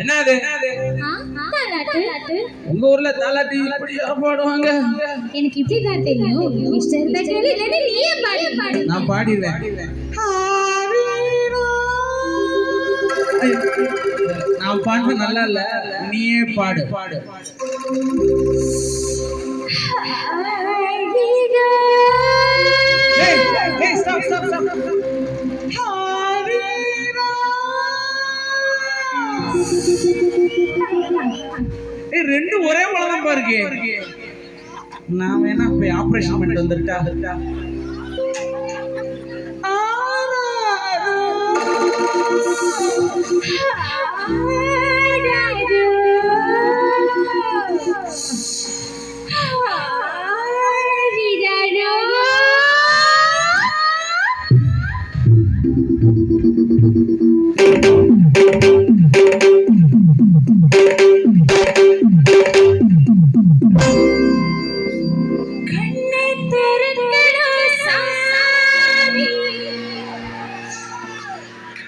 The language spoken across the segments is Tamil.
என்னது உங்க ஊர்ல இப்படியா பாடுவாங்க? எனக்கு இப்படிதான் தெரியும் இஷ்டம் இல்லைன்னா நீயே பாடு பாடு நான் பாடிடுவேன். நான் பாடு நல்லா இல்ல நீயே பாடு பாடு. ஏய், ரெண்டு ஒரே மலதான் பாருக்கு. நான் வேணா போய் ஆபரேஷன் பண்ணிட்டு வந்துட்டா கண்ணை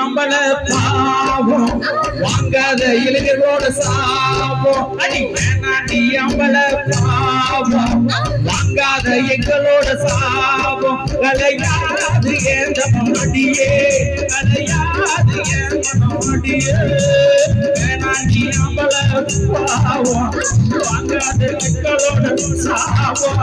அம்பல பாவம். வாங்காத இளைஞர்களோட சாபம் அடி வேணாண்டி அம்பல பாவம். வாங்காத எங்களோட சாபம் கலையாது ஏந்த மடியே கலையாது ஏந்த மடியே வேணாண்டி அம்பல பாவம். வாங்காத எங்களோட சாபம்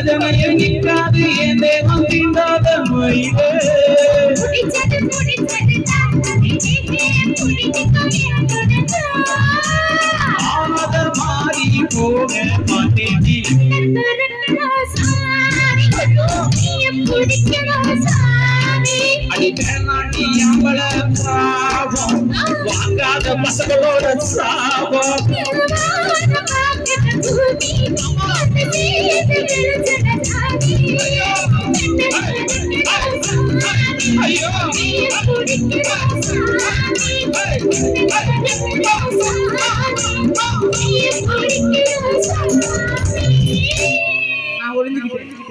பஜனையில் நிற்காது என் தேவம் தீண்டாத மயிலே புடிச்சது மாறி போக மாட்டேன் அடி வேணாண்டி அம்பல பாவம் வாங்காத பசங்களோட சாபம் ஐயோ Thank you.